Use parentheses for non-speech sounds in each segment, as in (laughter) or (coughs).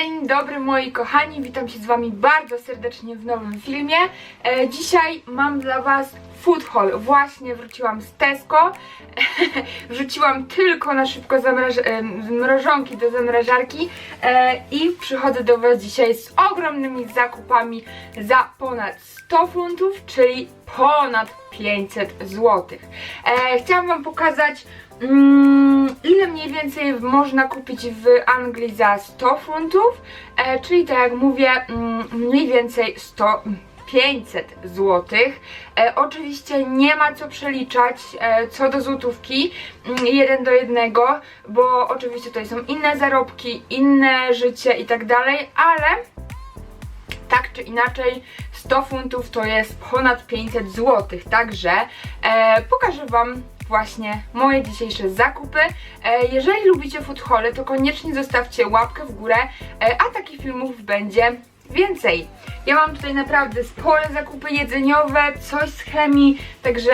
Dzień dobry moi kochani, witam się z wami bardzo serdecznie w nowym filmie. E, dzisiaj mam dla was food haul. Właśnie wróciłam z Tesco. (laughs) Wrzuciłam tylko na szybko zamraż- e, mrożonki do zamrażarki e, i przychodzę do was dzisiaj z ogromnymi zakupami za ponad 100 funtów, czyli ponad 500 zł. E, chciałam wam pokazać Mm, ile mniej więcej można kupić w Anglii za 100 funtów, e, czyli tak jak mówię, mm, mniej więcej 100, 500 zł. E, oczywiście nie ma co przeliczać e, co do złotówki, mm, jeden do jednego, bo oczywiście tutaj są inne zarobki, inne życie i tak dalej, ale tak czy inaczej 100 funtów to jest ponad 500 zł, także e, pokażę Wam właśnie moje dzisiejsze zakupy. E, jeżeli lubicie food to koniecznie zostawcie łapkę w górę, e, a takich filmów będzie więcej. Ja mam tutaj naprawdę spore zakupy jedzeniowe, coś z chemii, także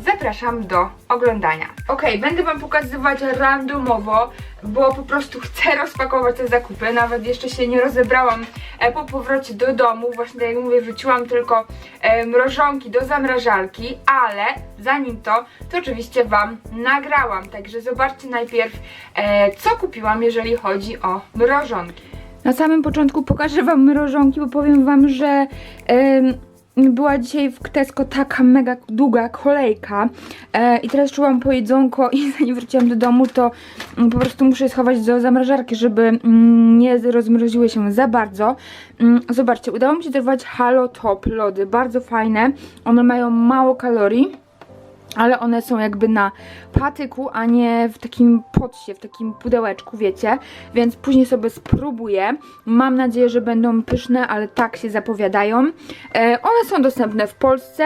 zapraszam do oglądania. Ok, będę Wam pokazywać randomowo, bo po prostu chcę rozpakować te zakupy, nawet jeszcze się nie rozebrałam e, po powrocie do domu, właśnie tak jak mówię, wrzuciłam tylko e, mrożonki do zamrażarki, ale zanim to, to oczywiście Wam nagrałam, także zobaczcie najpierw, e, co kupiłam, jeżeli chodzi o mrożonki. Na samym początku pokażę Wam mrożonki, bo powiem Wam, że em, była dzisiaj w Tesco taka mega długa kolejka e, i teraz czułam po jedzonko i (laughs) zanim wróciłam do domu, to mm, po prostu muszę je schować do zamrażarki, żeby mm, nie rozmroziły się za bardzo. Mm, zobaczcie, udało mi się dorwać Halo Top lody, bardzo fajne, one mają mało kalorii ale one są jakby na patyku, a nie w takim pocie, w takim pudełeczku, wiecie, więc później sobie spróbuję. Mam nadzieję, że będą pyszne, ale tak się zapowiadają. E, one są dostępne w Polsce.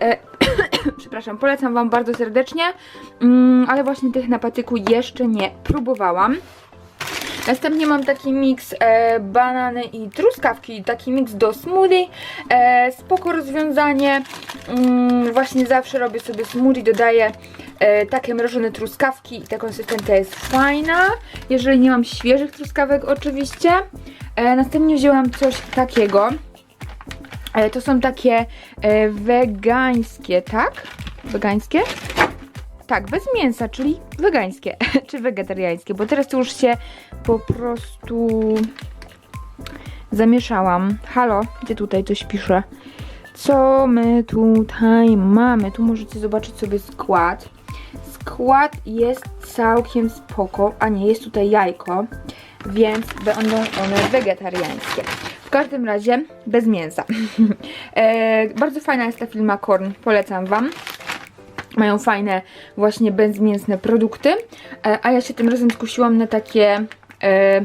E, (coughs) przepraszam, polecam Wam bardzo serdecznie, mm, ale właśnie tych na patyku jeszcze nie próbowałam. Następnie mam taki miks e, banany i truskawki, taki miks do smoothie. E, spoko rozwiązanie. Mm, właśnie zawsze robię sobie smoothie, dodaję e, takie mrożone truskawki i ta konsystencja jest fajna. Jeżeli nie mam świeżych truskawek oczywiście. E, następnie wzięłam coś takiego. E, to są takie e, wegańskie, tak? Wegańskie? Tak, bez mięsa, czyli wegańskie (laughs) czy wegetariańskie, bo teraz to już się po prostu zamieszałam. Halo, gdzie tutaj coś pisze? Co my tutaj mamy? Tu możecie zobaczyć sobie skład. Skład jest całkiem spoko, a nie, jest tutaj jajko, więc będą one wegetariańskie. W każdym razie bez mięsa. (laughs) e, bardzo fajna jest ta firma Korn, polecam Wam mają fajne właśnie bezmięsne produkty, e, a ja się tym razem skusiłam na takie e,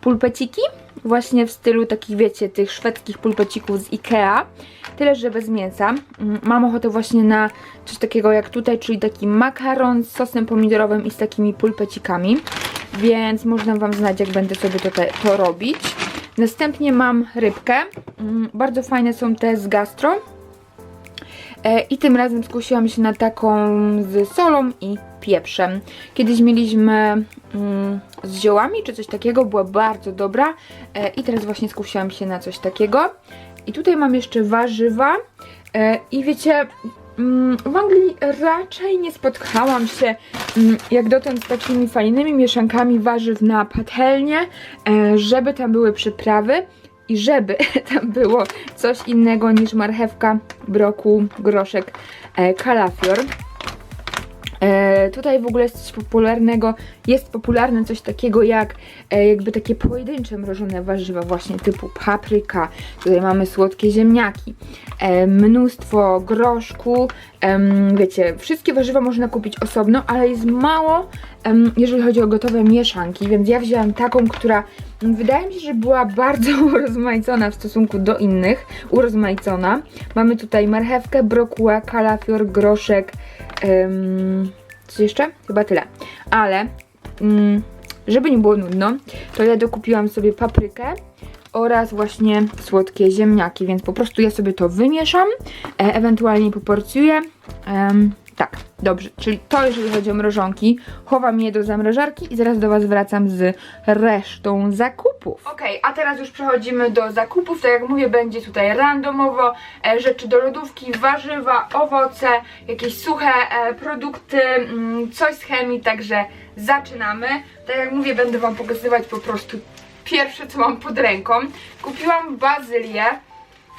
pulpeciki, właśnie w stylu takich wiecie, tych szwedzkich pulpecików z Ikea, tyle że bez mięsa. Mm, Mam ochotę właśnie na coś takiego jak tutaj, czyli taki makaron z sosem pomidorowym i z takimi pulpecikami, więc można Wam znać jak będę sobie te, to robić. Następnie mam rybkę, Mm, bardzo fajne są te z gastro, I tym razem skusiłam się na taką z solą i pieprzem. Kiedyś mieliśmy mm, z ziołami czy coś takiego, była bardzo dobra. E, I teraz właśnie skusiłam się na coś takiego. I tutaj mam jeszcze warzywa. E, I wiecie, mm, w Anglii raczej nie spotkałam się mm, jak dotąd z takimi fajnymi mieszankami warzyw na patelnię, e, żeby tam były przyprawy i żeby (laughs) tam było coś innego niż marchewka, brokuł, groszek, e, kalafior. E, tutaj w ogóle jest coś popularnego, jest popularne coś takiego jak e, jakby takie pojedyncze mrożone warzywa właśnie typu papryka, tutaj mamy słodkie ziemniaki, e, mnóstwo groszku, em, wiecie, wszystkie warzywa można kupić osobno, ale jest mało, em, jeżeli chodzi o gotowe mieszanki, więc ja wzięłam taką, która mm, wydaje mi się, że była bardzo (laughs) urozmaicona w stosunku do innych, urozmaicona. Mamy tutaj marchewkę, brokuła, kalafior, groszek, coś jeszcze? Chyba tyle. Ale, mm, żeby nie było nudno, to ja dokupiłam sobie paprykę oraz właśnie słodkie ziemniaki, więc po prostu ja sobie to wymieszam, e, ewentualnie poporcjuję. Tak, dobrze, czyli to jeżeli chodzi o mrożonki, chowam je do zamrażarki i zaraz do Was wracam z resztą zakupów. Okej, a teraz już przechodzimy do zakupów, tak jak mówię, będzie tutaj randomowo, e, rzeczy do lodówki, warzywa, owoce, jakieś suche e, produkty, mm, coś z chemii, także zaczynamy. Tak jak mówię, będę Wam pokazywać po prostu pierwsze, co mam pod ręką. Kupiłam bazylię,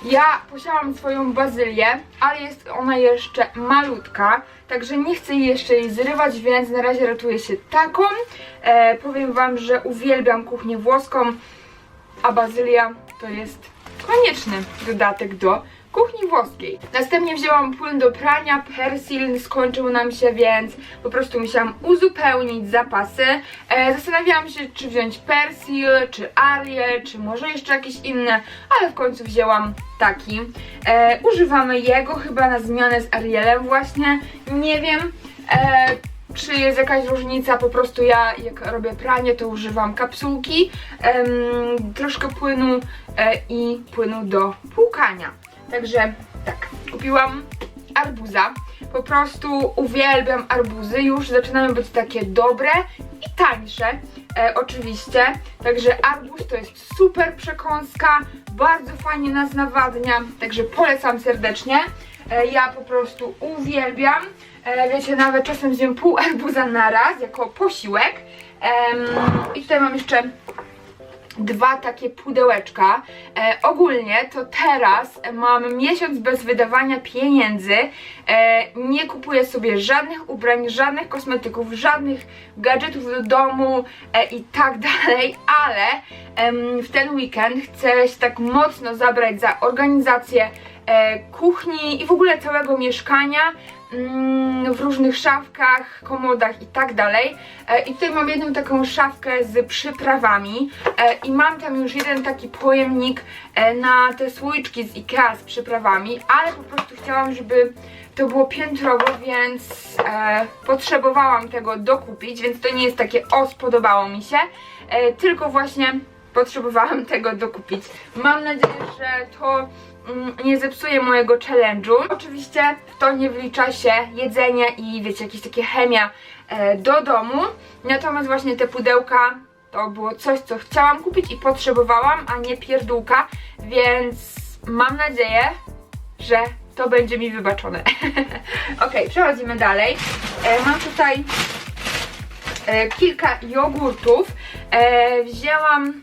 ja posiałam swoją bazylię, ale jest ona jeszcze malutka, także nie chcę jej jeszcze jej zrywać, więc na razie ratuję się taką. E, powiem Wam, że uwielbiam kuchnię włoską, a bazylia to jest konieczny dodatek do kuchni włoskiej. Następnie wzięłam płyn do prania, persil skończył nam się, więc po prostu musiałam uzupełnić zapasy. E, zastanawiałam się, czy wziąć persil, czy ariel, czy może jeszcze jakieś inne, ale w końcu wzięłam taki. E, używamy jego chyba na zmianę z arielem właśnie, nie wiem. E, czy jest jakaś różnica, po prostu ja jak robię pranie to używam kapsułki, em, troszkę płynu e, i płynu do płukania. Także tak, kupiłam arbuza. Po prostu uwielbiam arbuzy, już zaczynają być takie dobre i tańsze, e, oczywiście. Także arbuz to jest super przekąska, bardzo fajnie nas nawadnia, także polecam serdecznie. E, ja po prostu uwielbiam. E, wiecie, nawet czasem zjem pół arbuza na raz, jako posiłek. Em, I tutaj mam jeszcze dwa takie pudełeczka. E, ogólnie to teraz mam miesiąc bez wydawania pieniędzy. E, nie kupuję sobie żadnych ubrań, żadnych kosmetyków, żadnych gadżetów do domu e, i tak (laughs) dalej, ale w ten weekend chcę się tak mocno zabrać za organizację e, kuchni i w ogóle całego mieszkania w różnych szafkach, komodach i tak dalej. E, I tutaj mam jedną taką szafkę z przyprawami e, i mam tam już jeden taki pojemnik e, na te słoiczki z Ikea z przyprawami, ale po prostu chciałam, żeby to było piętrowo, więc potrzebowałam tego dokupić, więc to nie jest takie o, spodobało mi się, tylko właśnie potrzebowałam tego dokupić. Mam nadzieję, że to mm, nie zepsuje mojego challenge'u. Oczywiście w to nie wlicza się jedzenie i wiecie, jakieś takie chemia e, do domu. Natomiast właśnie te pudełka to było coś, co chciałam kupić i potrzebowałam, a nie pierdółka, więc mam nadzieję, że to będzie mi wybaczone. (laughs) ok, przechodzimy dalej. E, mam tutaj e, kilka jogurtów. Wzięłam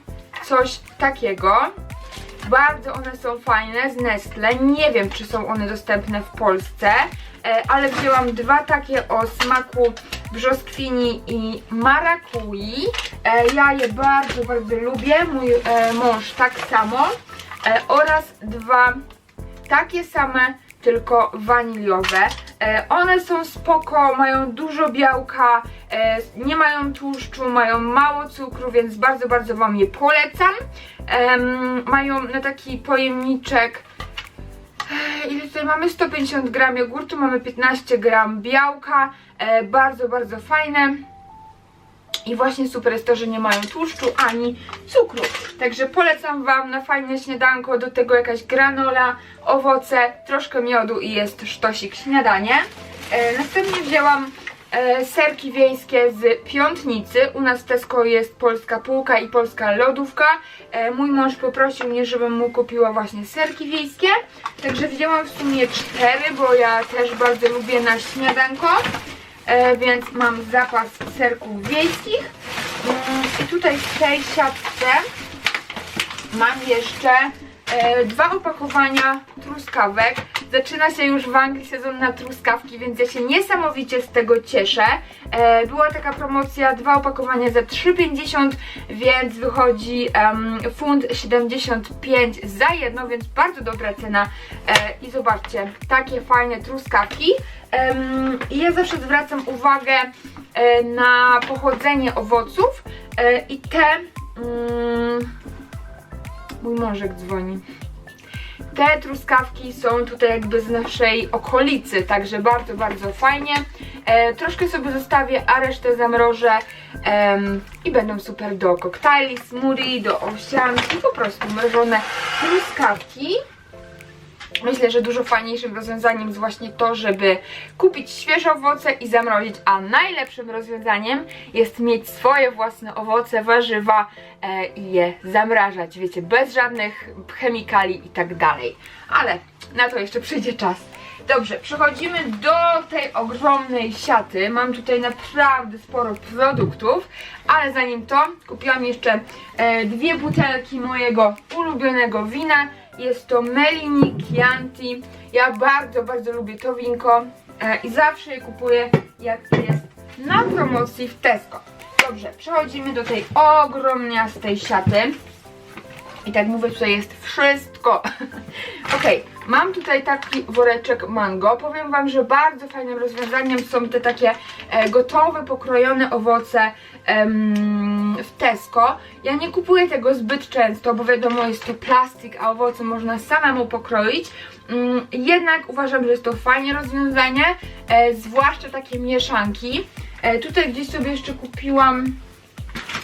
coś takiego. Bardzo one są fajne z Nestle. Nie wiem, czy są one dostępne w Polsce, e, ale wzięłam dwa takie o smaku brzoskwini i marakui. E, ja je bardzo, bardzo lubię. Mój e, mąż tak samo. Oraz dwa takie same, tylko waniliowe. One są spoko, mają dużo białka, nie mają tłuszczu, mają mało cukru, więc bardzo, bardzo Wam je polecam. Mają na taki pojemniczek ile tutaj mamy? 150 gram jogurtu, mamy 15 gram białka, e, bardzo, bardzo fajne. I właśnie super jest to, że nie mają tłuszczu ani cukru. Także polecam Wam na fajne śniadanko, do tego jakaś granola, owoce, troszkę miodu i jest sztosik śniadanie. E, następnie wzięłam serki wiejskie z Piątnicy. U nas w Tesco jest polska półka i polska lodówka. E, mój mąż poprosił mnie, żebym mu kupiła właśnie serki wiejskie. Także wzięłam w sumie cztery, bo ja też bardzo lubię na śniadanko. E, więc mam zapas serków wiejskich. Mm, I tutaj w tej siatce mam jeszcze e, dwa opakowania truskawek. Zaczyna się już w Anglii sezon na truskawki, więc ja się niesamowicie z tego cieszę. E, była taka promocja, dwa opakowania za 3,50, więc wychodzi um, funt 75 za jedno, więc bardzo dobra cena. E, I zobaczcie, takie fajne truskawki. I ja zawsze zwracam uwagę e, na pochodzenie owoców e, i te... Mm, mój mążek dzwoni. Te truskawki są tutaj jakby z naszej okolicy, także bardzo, bardzo fajnie. E, troszkę sobie zostawię, a resztę zamrożę em, i będą super do koktajli, smoothie, do owsianki, po prostu mrożone truskawki. Myślę, że dużo fajniejszym rozwiązaniem jest właśnie to, żeby kupić świeże owoce i zamrozić, a najlepszym rozwiązaniem jest mieć swoje własne owoce, warzywa e, i je zamrażać, wiecie, bez żadnych chemikali i tak dalej. Ale na to jeszcze przyjdzie czas. Dobrze, przechodzimy do tej ogromnej siaty. Mam tutaj naprawdę sporo produktów, ale zanim to kupiłam jeszcze e, dwie butelki mojego ulubionego wina. Jest to Melini Chianti. Ja bardzo, bardzo lubię to winko e, i zawsze je kupuję jak jest na promocji w Tesco. Dobrze, przechodzimy do tej ogromniastej siaty. I tak mówię, tutaj jest wszystko. (laughs) Okej, mam tutaj taki woreczek mango. Powiem Wam, że bardzo fajnym rozwiązaniem są te takie e, gotowe, pokrojone owoce em, w Tesco. Ja nie kupuję tego zbyt często, bo wiadomo, jest to plastik, a owoce można samemu pokroić. Mm, jednak uważam, że jest to fajne rozwiązanie, e, zwłaszcza takie mieszanki. E, tutaj gdzieś sobie jeszcze kupiłam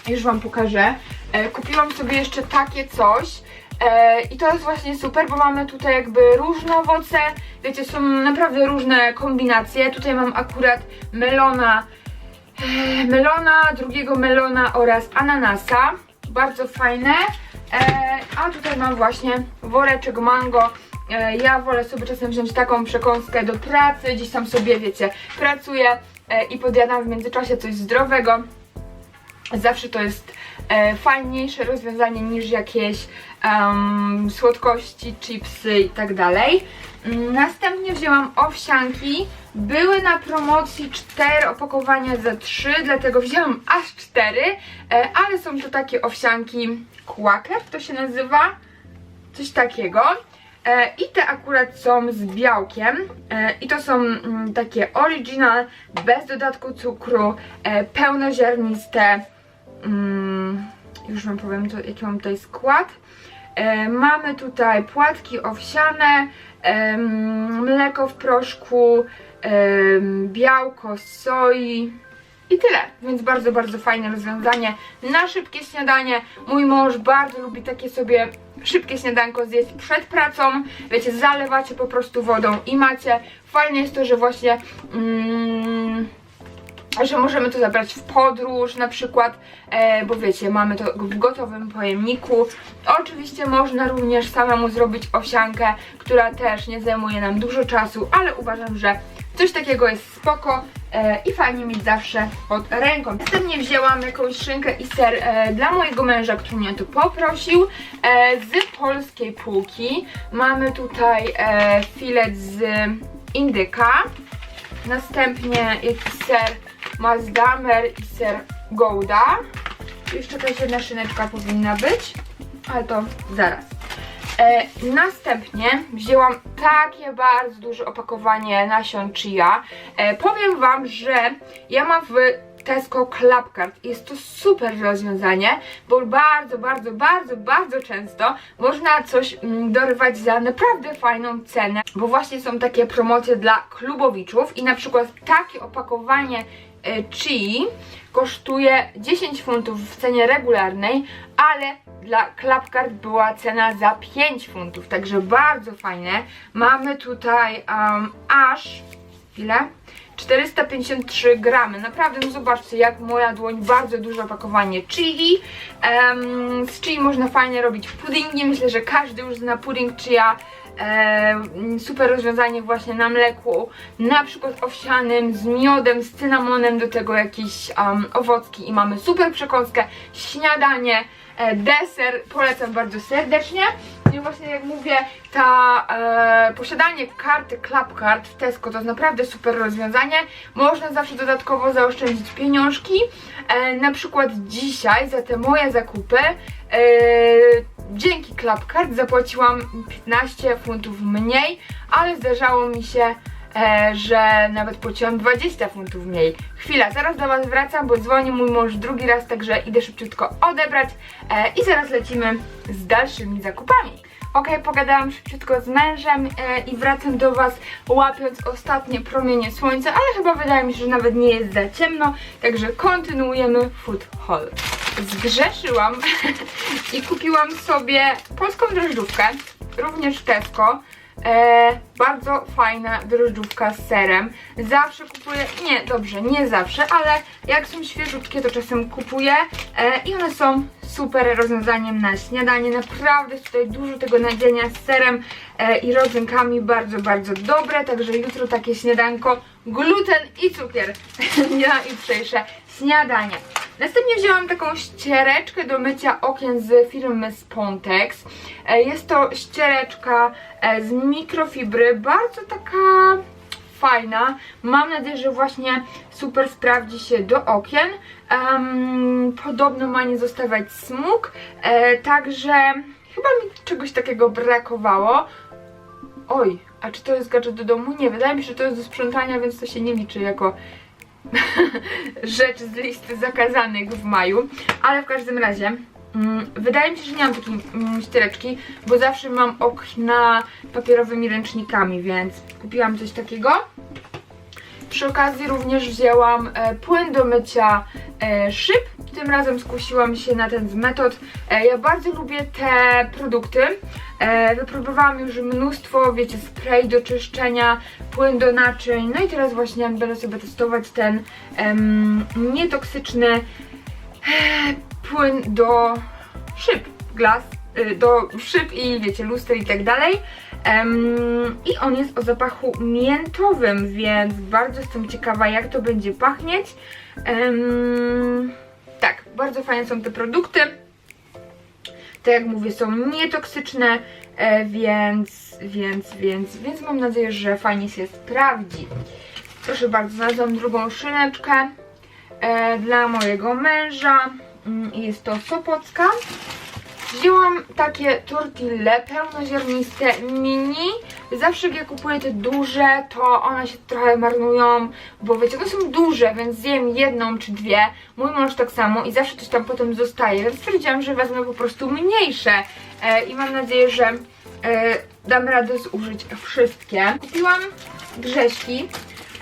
już Wam pokażę. E, kupiłam sobie jeszcze takie coś. E, I to jest właśnie super, bo mamy tutaj jakby różne owoce. Wiecie, są naprawdę różne kombinacje. Tutaj mam akurat melona, melona, drugiego melona oraz ananasa. Bardzo fajne. E, a tutaj mam właśnie woreczek mango. E, ja wolę sobie czasem wziąć taką przekąskę do pracy. Gdzieś tam sobie, wiecie, pracuję i podjadam w międzyczasie coś zdrowego. Zawsze to jest e, fajniejsze rozwiązanie niż jakieś em, słodkości, chipsy i tak dalej. Mm, Następnie wzięłam owsianki. Były na promocji 4 opakowania za 3, dlatego wzięłam aż 4, e, ale są to takie owsianki Quaker, to się nazywa coś takiego. E, I te akurat są z białkiem i to są mm, takie original, bez dodatku cukru, pełnoziarniste. Mm, już wam powiem, to, jaki mam tutaj skład. E, mamy tutaj płatki owsiane, em, mleko w proszku, em, białko z soi i tyle. Więc bardzo, bardzo fajne rozwiązanie na szybkie śniadanie. Mój mąż bardzo lubi takie sobie szybkie śniadanko zjeść przed pracą. Wiecie, zalewacie po prostu wodą i macie. Fajne jest to, że właśnie... Mm, że możemy to zabrać w podróż na przykład, e, bo wiecie, mamy to w gotowym pojemniku. Oczywiście można również samemu zrobić owsiankę, która też nie zajmuje nam dużo czasu, ale uważam, że coś takiego jest spoko e, i fajnie mieć zawsze pod ręką. Następnie wzięłam jakąś szynkę i ser e, dla mojego męża, który mnie tu poprosił. E, z polskiej półki mamy tutaj e, filet z indyka. Następnie jakiś ser Mazdamer i ser Gouda. Jeszcze jakaś jedna szyneczka powinna być, ale to zaraz. E, następnie wzięłam takie bardzo duże opakowanie nasion chia. E, powiem Wam, że ja mam w Tesco Clubcard. Jest to super rozwiązanie, bo bardzo, bardzo, bardzo, bardzo często można coś mm, dorywać za naprawdę fajną cenę, bo właśnie są takie promocje dla klubowiczów i na przykład takie opakowanie chi kosztuje 10 funtów w cenie regularnej, ale dla Clubcard była cena za 5 funtów, także bardzo fajne. Mamy tutaj um, aż ile? 453 gramy. Naprawdę, no zobaczcie, jak moja dłoń, bardzo duże opakowanie chili. Em, z chili można fajnie robić puddingi. Myślę, że każdy już zna pudding chia. Em, super rozwiązanie właśnie na mleku, na przykład owsianym, z miodem, z cynamonem, do tego jakieś um, owocki i mamy super przekąskę, śniadanie, e, deser, polecam bardzo serdecznie. I właśnie jak mówię, ta e, posiadanie karty Clubcard w Tesco to jest naprawdę super rozwiązanie. Można zawsze dodatkowo zaoszczędzić pieniążki. E, na przykład dzisiaj za te moje zakupy e, dzięki Clubcard zapłaciłam 15 funtów mniej, ale zdarzało mi się e, że nawet płaciłam 20 funtów mniej. Chwila, zaraz do Was wracam, bo dzwoni mój mąż drugi raz, także idę szybciutko odebrać e, i zaraz lecimy z dalszymi zakupami. Ok, pogadałam szybciutko z mężem e, i wracam do Was łapiąc ostatnie promienie słońca, ale chyba wydaje mi się, że nawet nie jest za ciemno, także kontynuujemy food haul. Zgrzeszyłam (laughs) i kupiłam sobie polską drożdżówkę, również Tesco. E, bardzo fajna drożdżówka z serem. Zawsze kupuję, nie, dobrze, nie zawsze, ale jak są świeżutkie, to czasem kupuję e, i one są super rozwiązaniem na śniadanie. Naprawdę jest tutaj dużo tego nadzienia z serem e, i rodzynkami, bardzo, bardzo dobre. Także jutro takie śniadanko, gluten i cukier (laughs) na jutrzejsze śniadanie. Następnie wzięłam taką ściereczkę do mycia okien z firmy Spontex. E, Jest to ściereczka e, z mikrofibry, bardzo taka fajna. Mam nadzieję, że właśnie super sprawdzi się do okien. Em, podobno ma nie zostawiać smug, e, także chyba mi czegoś takiego brakowało. Oj, a czy to jest gadżet do domu? Nie, wydaje mi się, że to jest do sprzątania, więc to się nie liczy jako (laughs) rzecz z listy zakazanych w maju. Ale w każdym razie, wydaje mi się, że nie mam takiej mm, ściereczki, bo zawsze mam okna papierowymi ręcznikami, więc kupiłam coś takiego. Przy okazji również wzięłam e, płyn do mycia e, szyb. Tym razem skusiłam się na ten z metod. E, ja bardzo lubię te produkty. Wypróbowałam już mnóstwo, wiecie, spray do czyszczenia, płyn do naczyń. No i teraz właśnie będę sobie testować ten em, nietoksyczny płyn do szyb, glas, y, do szyb i wiecie, luster i tak dalej. I on jest o zapachu miętowym, więc bardzo jestem ciekawa, jak to będzie pachnieć. Em, tak, bardzo fajne są te produkty. Tak jak mówię, są nietoksyczne, e, więc, więc, więc, więc mam nadzieję, że fajnie się sprawdzi. Proszę bardzo, znalazłam drugą szyneczkę e, dla mojego męża. Mm, Jest to Sopocka. Wzięłam takie tortille pełnoziarniste mini. Zawsze jak ja kupuję te duże, to one się trochę marnują, bo wiecie, one są duże, więc zjem jedną czy dwie. Mój mąż tak samo i zawsze coś tam potem zostaje, więc stwierdziłam, że wezmę po prostu mniejsze e, i mam nadzieję, że e, dam radę zużyć wszystkie. Kupiłam grześki.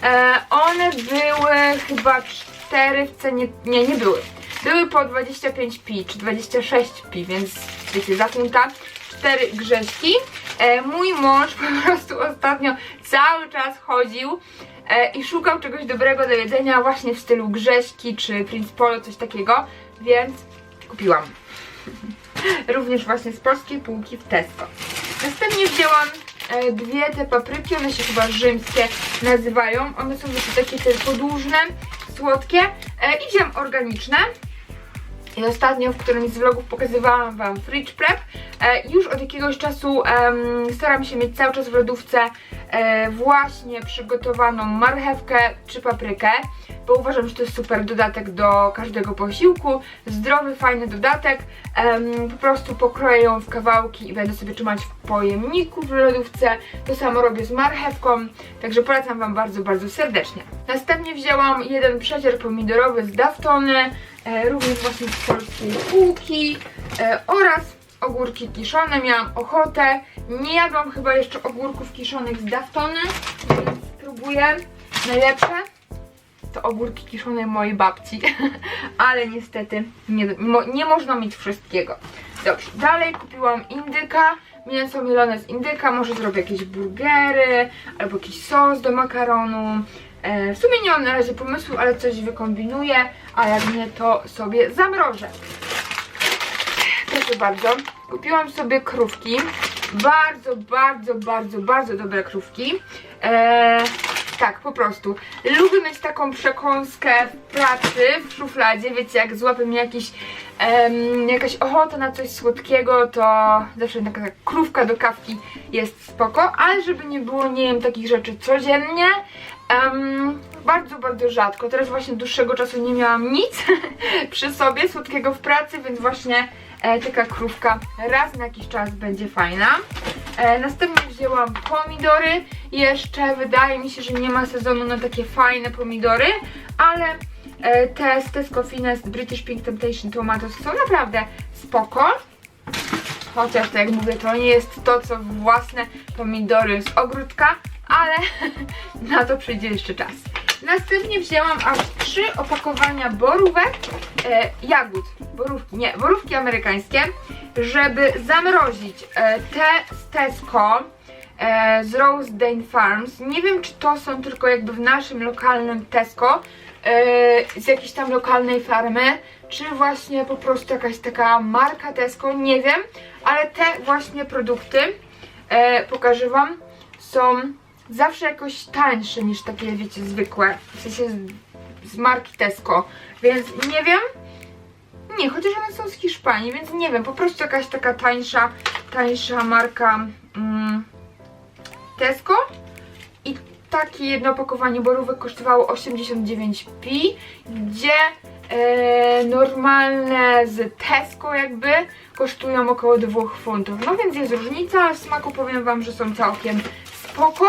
E, one były chyba cztery w cenie, nie, nie były. Były po 25pi czy 26pi, więc wiecie, za funta cztery grześki. E, mój mąż po prostu ostatnio cały czas chodził e, i szukał czegoś dobrego do jedzenia właśnie w stylu grześki czy Prince Polo, coś takiego, więc kupiłam. (laughs) Również właśnie z polskiej półki w Tesco. Następnie wzięłam e, dwie te papryki, one się chyba rzymskie nazywają. One są wiecie, takie te podłużne, słodkie e, i wzięłam organiczne. I ostatnio w którymś z vlogów pokazywałam Wam fridge prep. E, już od jakiegoś czasu staram się mieć cały czas w lodówce e, właśnie przygotowaną marchewkę czy paprykę, bo uważam, że to jest super dodatek do każdego posiłku. Zdrowy, fajny dodatek. Po prostu pokroję ją w kawałki i będę sobie trzymać w pojemniku w lodówce. To samo robię z marchewką, także polecam Wam bardzo, bardzo serdecznie. Następnie wzięłam jeden przecier pomidorowy z Daftony, również właśnie z polskiej półki e, oraz ogórki kiszone. Miałam ochotę. Nie jadłam chyba jeszcze ogórków kiszonych z Daftony, więc spróbuję. Najlepsze to ogórki kiszone mojej babci, (laughs) ale niestety nie, nie można mieć wszystkiego. Dobrze, dalej kupiłam indyka, mięso mielone z indyka, może zrobię jakieś burgery albo jakiś sos do makaronu. E, w sumie nie mam na razie pomysłu, ale coś wykombinuję, a jak nie, to sobie zamrożę. Proszę bardzo, kupiłam sobie krówki. Bardzo, bardzo, bardzo, bardzo dobre krówki. Eee, tak, po prostu. Lubię mieć taką przekąskę w pracy, w szufladzie. Wiecie, jak złapie jakiś, em, jakaś ochota na coś słodkiego, to zawsze taka krówka do kawki jest spoko. Ale żeby nie było, nie wiem, takich rzeczy codziennie. Em, bardzo, bardzo rzadko. Teraz właśnie dłuższego czasu nie miałam nic (laughs) przy sobie słodkiego w pracy, więc właśnie e, taka krówka raz na jakiś czas będzie fajna. E, następnie wzięłam pomidory. Jeszcze wydaje mi się, że nie ma sezonu na takie fajne pomidory, ale e, te z Tesco Finest British Pink Temptation Tomatoes są naprawdę spoko. Chociaż tak jak mówię, to nie jest to co własne pomidory z ogródka, ale (laughs) na to przyjdzie jeszcze czas. Następnie wzięłam aż trzy opakowania borówek, e, jagód, borówki, nie, borówki amerykańskie, żeby zamrozić e, te z Tesco. e, z Rosedale Farms. Nie wiem, czy to są tylko jakby w naszym lokalnym Tesco, e, z jakiejś tam lokalnej farmy, czy właśnie po prostu jakaś taka marka Tesco, nie wiem, ale te właśnie produkty, e, pokażę Wam, są zawsze jakoś tańsze niż takie, wiecie, zwykłe, w sensie z, z marki Tesco, więc nie wiem, nie, chociaż one są z Hiszpanii, więc nie wiem, po prostu jakaś taka tańsza, tańsza marka mm, Tesco. I takie jedno opakowanie borówek kosztowało 89p, gdzie e, normalne z Tesco jakby kosztują około 2 funtów. No więc jest różnica, w smaku powiem Wam, że są całkiem spoko.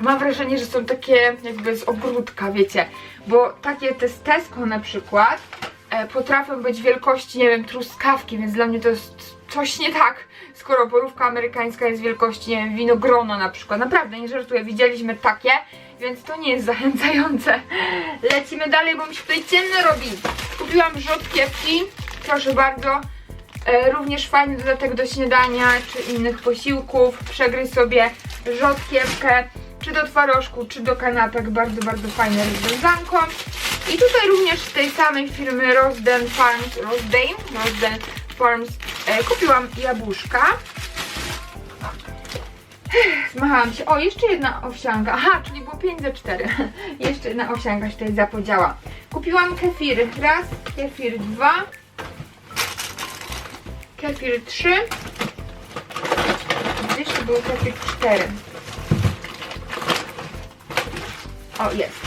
Mam wrażenie, że są takie jakby z ogródka, wiecie, bo takie te z Tesco na przykład e, potrafią być wielkości, nie wiem, truskawki, więc dla mnie to jest coś nie tak, skoro borówka amerykańska jest wielkości, nie wiem, winogrono na przykład. Naprawdę, nie żartuję, widzieliśmy takie, więc to nie jest zachęcające. Lecimy dalej, bo mi się tutaj ciemno robi. Kupiłam rzodkiewki, proszę bardzo. E, również fajny dodatek do śniadania czy innych posiłków. Przegryź sobie rzodkiewkę, czy do twarożku, czy do kanapek. Bardzo, bardzo fajne rozwiązanko. I tutaj również z tej samej firmy Rosden Farms, Rosdale, Rosden Farms e, kupiłam jabłuszka. Zmachałam się. O, jeszcze jedna owsianka. Aha, czyli było 5 za 4. jeszcze jedna owsianka się tutaj zapodziała. Kupiłam kefiry. Raz, kefir dwa, kefir trzy. Gdzieś tu był kefir cztery. O, jest.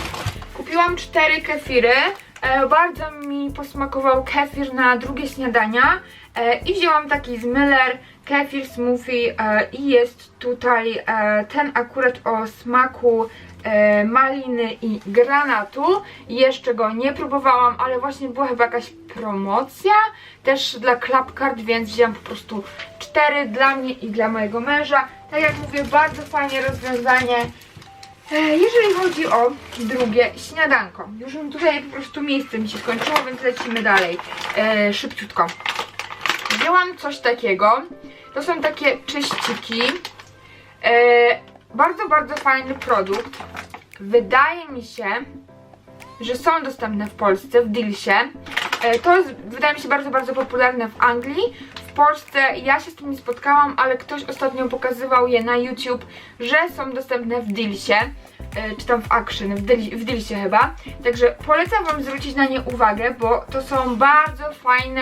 Kupiłam cztery kefiry. E, bardzo mi posmakował kefir na drugie śniadania. E, I wzięłam taki z Miller kefir smoothie e, i jest tutaj e, ten akurat o smaku e, maliny i granatu. Jeszcze go nie próbowałam, ale właśnie była chyba jakaś promocja też dla Clubcard, więc wzięłam po prostu cztery dla mnie i dla mojego męża. Tak jak mówię, bardzo fajnie rozwiązanie. Jeżeli chodzi o drugie śniadanko, już tutaj po prostu miejsce mi się skończyło, więc lecimy dalej szybciutko. Wzięłam coś takiego. To są takie czyściki. E, bardzo, bardzo fajny produkt. Wydaje mi się, że są dostępne w Polsce, w Dilsie. E, to jest, wydaje mi się, bardzo, bardzo popularne w Anglii. W Polsce ja się z tym nie spotkałam, ale ktoś ostatnio pokazywał je na YouTube, że są dostępne w Dilsie. E, czy tam w Action, w, Dil, w chyba. Także polecam Wam zwrócić na nie uwagę, bo to są bardzo fajne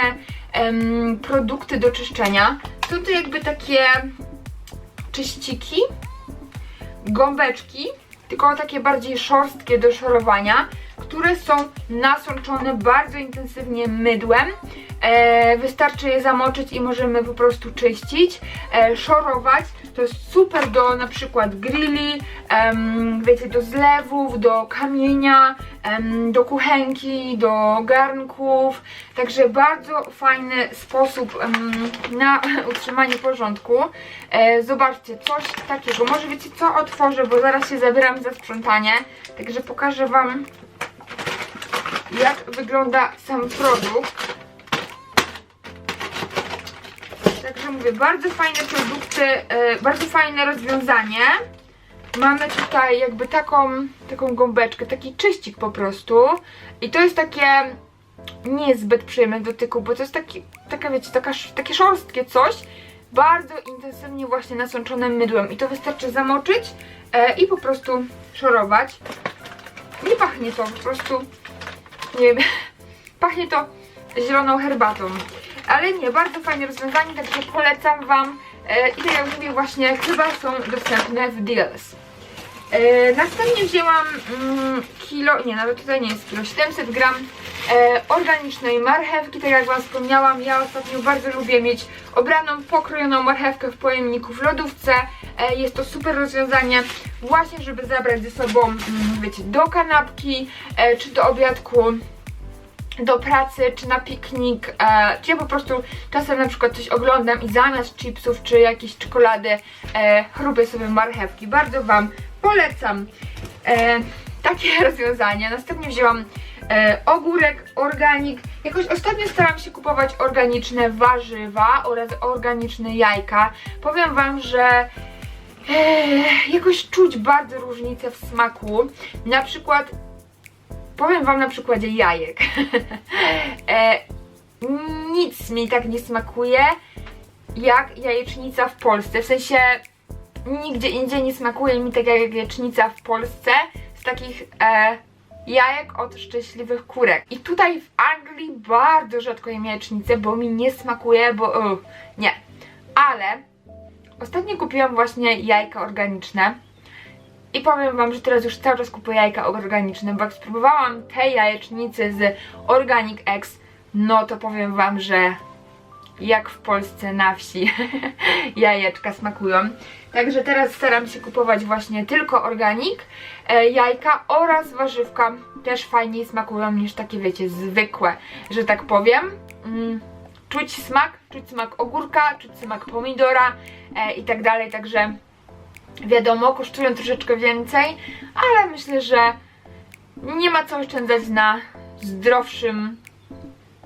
em, produkty do czyszczenia. Są to jakby takie czyściki, gąbeczki, tylko takie bardziej szorstkie do szorowania, które są nasączone bardzo intensywnie mydłem. E, wystarczy je zamoczyć i możemy po prostu czyścić, e, szorować. To jest super do na przykład grilli, wiecie, do zlewów, do kamienia, do kuchenki, do garnków. Także bardzo fajny sposób na (laughs) utrzymanie porządku. E, zobaczcie, coś takiego. Może wiecie co? Otworzę, bo zaraz się zabieram za sprzątanie. Także pokażę Wam jak wygląda sam produkt. Mówię, bardzo fajne produkty, e, bardzo fajne rozwiązanie. Mamy tutaj jakby taką, taką gąbeczkę, taki czyścik po prostu. I to jest takie niezbyt przyjemne w dotyku, bo to jest taki, taka wiecie, taka, takie szorstkie coś. Bardzo intensywnie właśnie nasączone mydłem. I to wystarczy zamoczyć e, i po prostu szorować. Nie pachnie to, po prostu nie wiem, (laughs) pachnie to zieloną herbatą. Ale nie, bardzo fajne rozwiązanie, także polecam Wam. E, I tak jak mówię, właśnie chyba są dostępne w Deals. E, następnie wzięłam mm, kilo, nie, nawet tutaj nie jest kilo, 700 gram e, organicznej marchewki. Tak jak Wam wspomniałam, ja ostatnio bardzo lubię mieć obraną, pokrojoną marchewkę w pojemniku w lodówce. Jest to super rozwiązanie właśnie, żeby zabrać ze sobą, mm, wiecie, do kanapki, czy do obiadku do pracy, czy na piknik, e, czy ja po prostu czasem na przykład coś oglądam i zamiast chipsów, czy jakiejś czekolady e, sobie marchewki. Bardzo Wam polecam e, takie (laughs) rozwiązania. Następnie wzięłam e, ogórek, organik. Jakoś ostatnio staram się kupować organiczne warzywa oraz organiczne jajka. Powiem Wam, że Eee, jakoś czuć bardzo różnicę w smaku. Na przykład, powiem Wam na przykładzie jajek. (laughs) e, nic mi tak nie smakuje jak jajecznica w Polsce. W sensie nigdzie indziej nie smakuje mi tak jak jajecznica w Polsce z takich e, jajek od szczęśliwych kurek. I tutaj w Anglii bardzo rzadko jem jajecznicę, bo mi nie smakuje, bo uh, nie. Ale ostatnio kupiłam właśnie jajka organiczne. I powiem wam, że teraz już cały czas kupuję jajka organiczne, bo jak spróbowałam tej jajecznicy z Organic X, no to powiem wam, że jak w Polsce na wsi (laughs) jajeczka smakują. Także teraz staram się kupować właśnie tylko organik, e, jajka oraz warzywka też fajniej smakują niż takie wiecie zwykłe, że tak powiem. Mm, czuć smak, czuć smak ogórka, czuć smak pomidora e, i tak dalej, także wiadomo, kosztują troszeczkę więcej, ale myślę, że nie ma co oszczędzać na zdrowszym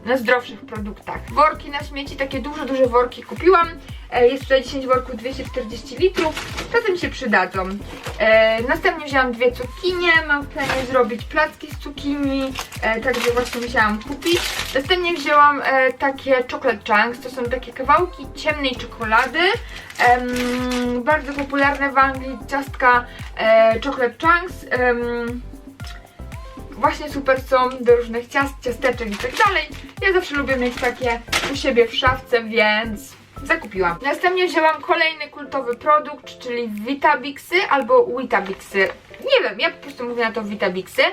na zdrowszych produktach. Worki na śmieci, takie duże, duże worki kupiłam. E, Jest tutaj 10 worków 240 litrów, czasem się przydadzą. E, następnie wzięłam dwie cukinie, mam w planie zrobić placki z cukinii, e, także właśnie musiałam kupić. Następnie wzięłam e, takie chocolate chunks, to są takie kawałki ciemnej czekolady, em, bardzo popularne w Anglii ciastka e, chocolate chunks. em, właśnie super są do różnych ciast, ciasteczek i tak dalej. Ja zawsze lubię mieć takie u siebie w szafce, więc zakupiłam. Następnie wzięłam kolejny kultowy produkt, czyli Vitabixy albo Witabixy. Nie wiem, ja po prostu mówię na to Vitabixy.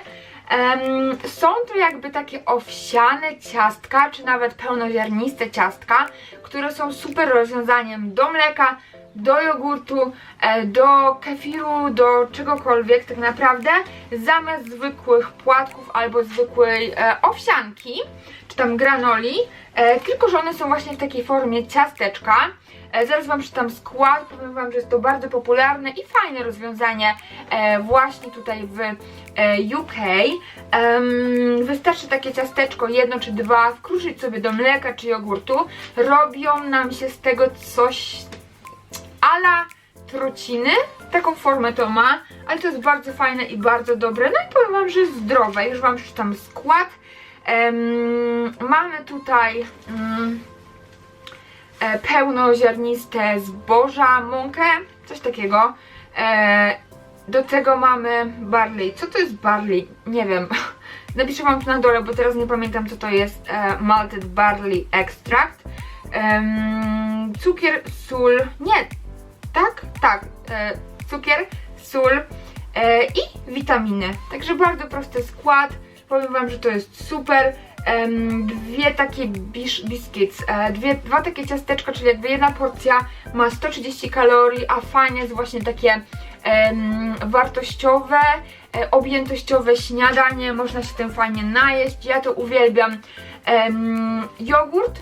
Em, są to jakby takie owsiane ciastka, czy nawet pełnoziarniste ciastka, które są super rozwiązaniem do mleka, do jogurtu, e, do kefiru, do czegokolwiek tak naprawdę, zamiast zwykłych płatków albo zwykłej e, owsianki, czy tam granoli, e, tylko że one są właśnie w takiej formie ciasteczka. Zaraz Wam przeczytam skład, powiem Wam, że jest to bardzo popularne i fajne rozwiązanie właśnie tutaj w UK. Wystarczy takie ciasteczko, jedno czy dwa, wkruszyć sobie do mleka czy jogurtu. Robią nam się z tego coś ala trociny. Taką formę to ma, ale to jest bardzo fajne i bardzo dobre. No i powiem Wam, że jest zdrowe. Już Wam przeczytam skład. Em, mamy tutaj e, pełnoziarniste zboża, mąkę, coś takiego. E, do tego mamy barley. Co to jest barley? Nie wiem. (laughs) Napiszę Wam tu na dole, bo teraz nie pamiętam co to jest. E, malted barley extract. Em, cukier, sól. Nie, tak? Tak. E, cukier, sól e, i witaminy. Także bardzo prosty skład. Powiem Wam, że to jest super. Em, dwie takie bisz, biscuits, e, dwie, dwa takie ciasteczka, czyli jakby jedna porcja ma 130 kalorii, a fajnie jest właśnie takie wartościowe, e, objętościowe śniadanie, można się tym fajnie najeść, ja to uwielbiam. Jogurt,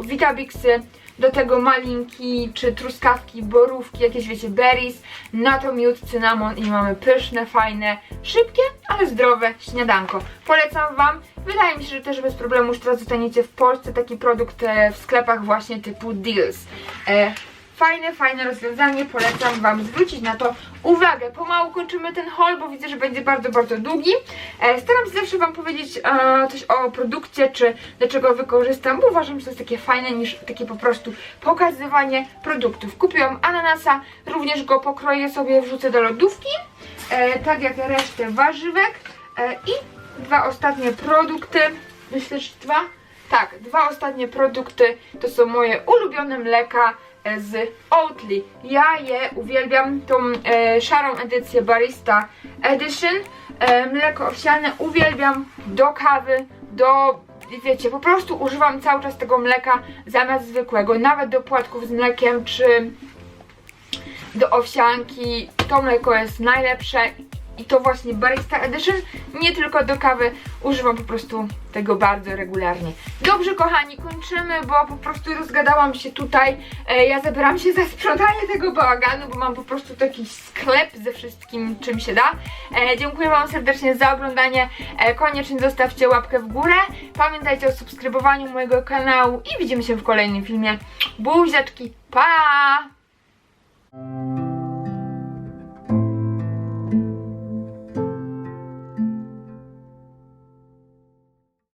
Vitabixy, do tego malinki, czy truskawki, borówki, jakieś wiecie, berries, na to miód, cynamon i mamy pyszne, fajne, szybkie, ale zdrowe śniadanko. Polecam Wam. Wydaje mi się, że też bez problemu już teraz dostaniecie w Polsce taki produkt e, w sklepach właśnie typu Deals. E, Fajne, fajne rozwiązanie, polecam Wam zwrócić na to uwagę. Pomału kończymy ten haul, bo widzę, że będzie bardzo, bardzo długi. E, staram się zawsze Wam powiedzieć e, coś o produkcie, czy do czego wykorzystam, bo uważam, że to jest takie fajne niż takie po prostu pokazywanie produktów. Kupiłam ananasa, również go pokroję sobie, wrzucę do lodówki, e, tak jak resztę warzywek i dwa ostatnie produkty, myślę, że dwa? Tak, dwa ostatnie produkty to są moje ulubione mleka z Oatly. Ja je uwielbiam, tą e, szarą edycję Barista Edition. E, mleko owsiane uwielbiam do kawy, do wiecie, po prostu używam cały czas tego mleka zamiast zwykłego, nawet do płatków z mlekiem czy do owsianki. To mleko jest najlepsze i to właśnie Barista Edition, nie tylko do kawy, używam po prostu tego bardzo regularnie. Dobrze kochani, kończymy, bo po prostu rozgadałam się tutaj, e, ja zabieram się za sprzątanie tego bałaganu, bo mam po prostu taki sklep ze wszystkim czym się da. E, dziękuję Wam serdecznie za oglądanie, e, koniecznie zostawcie łapkę w górę, pamiętajcie o subskrybowaniu mojego kanału i widzimy się w kolejnym filmie. Buziaczki, pa!